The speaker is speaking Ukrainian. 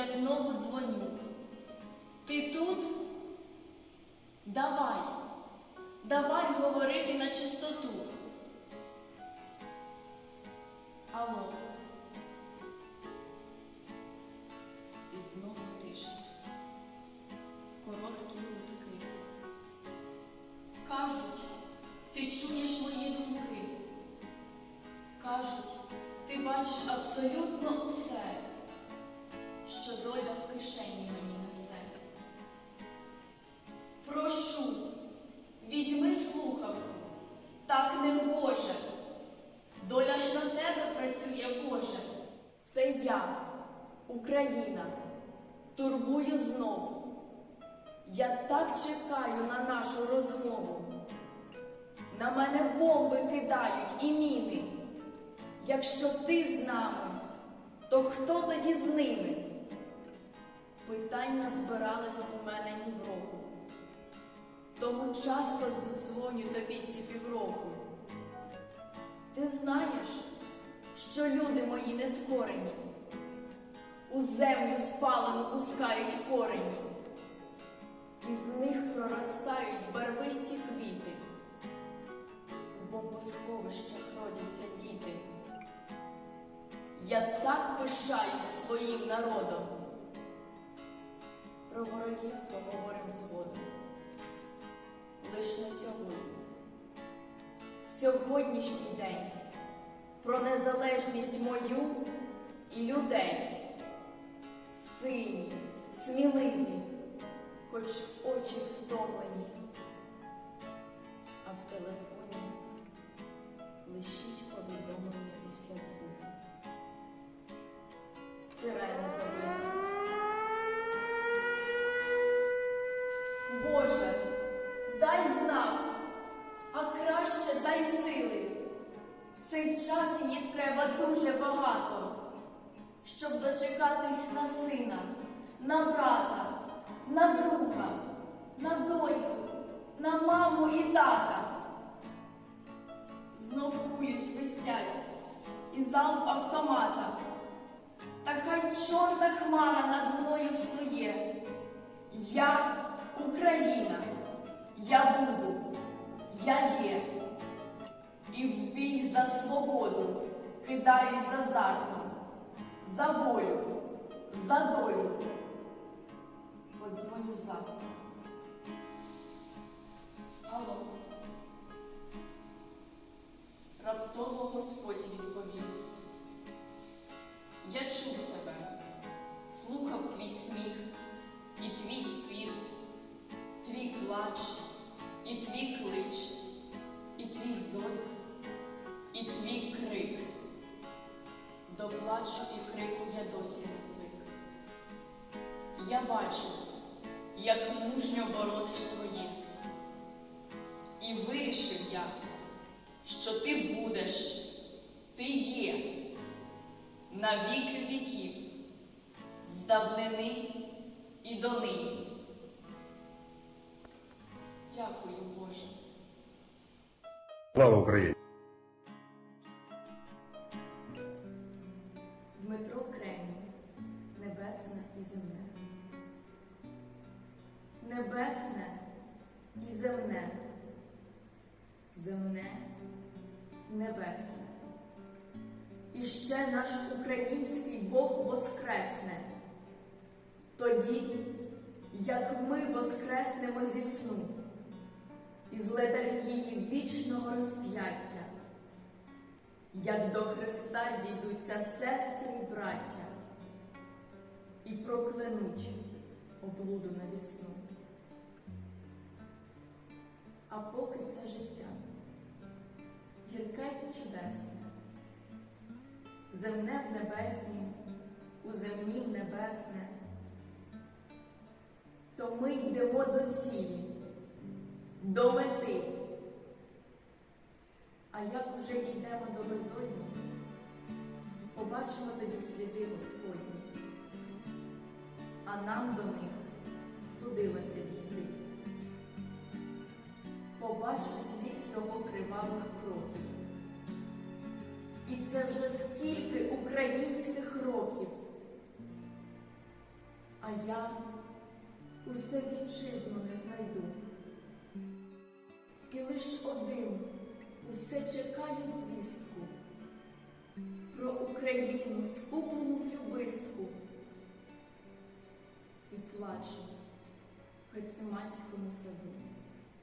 я знову дзвоню. Ти тут? Давай, давай говорити на чистоту. Алло. І знову тиша. Короткі гудки. Кажуть, ти чуєш мої думки. Кажуть, ти бачиш абсолютно усе, що доля в кишені мені несе. Прошу, візьми слухавку, так не гоже. Доля ж на тебе працює Боже. Це я, Україна, турбую знову. Я так чекаю на нашу розмову. На мене бомби кидають і міни. Якщо ти з нами, то хто тоді з ними? Питань назбиралось у мене ні в року. Тому часто дзвоню тобі ці півроку. Ти знаєш, що люди мої не скорені, у землю спалену пускають корені, із них проростають барвисті квіти, у бомбосховищах родяться діти. Я так пишаюсь своїм народом. Про ворогів поговоримо згодом. Лиш на сьогодні. Сьогоднішній день про незалежність мою і людей. Сині, сміливі, хоч очі втомлені, а в телефоні лишіть повідомлення після звуку. Сирени цей час її треба дуже багато, щоб дочекатись на сина, на брата, на друга, на доньку, на маму і тата. Знов кулі свистять і залп автомата. Та хай чорна хмара над мною стоє. Я Україна, я буду, я є. Бій за свободу кидаюсь з азартом, за волю, за долю. Подзвоню завтра. Алло. Раптово Господь відповів. Я чув тебе, слухав твій сміх, і твій спів, твій плач, Я бачив, як мужньо борониш своє. І вирішив я, що ти будеш, ти є на віки віків, з давнини і донині. Дякую, Боже. Слава Україні! Дмитро Кремінь, небесне і земне. Небесне і земне. Земне, небесне. І ще наш український Бог воскресне. Тоді, як ми воскреснемо зі сну, із летаргії вічного розп'яття як до Христа зійдуться сестри і браття і проклянуть облуду на вісну. А поки це життя. Гірке й чудесне, земне в небеснім, у земнім небесне, то ми йдемо до цілі, до мети. А як уже дійдемо до безодні, побачимо тоді сліди Господні, а нам до них Побачу слід його кривавих кроків. І це вже скільки українських років, А я усе вітчизну не знайду. І лиш один усе чекаю звістку про Україну скупану в любистку. І плачу в Гециманському саду.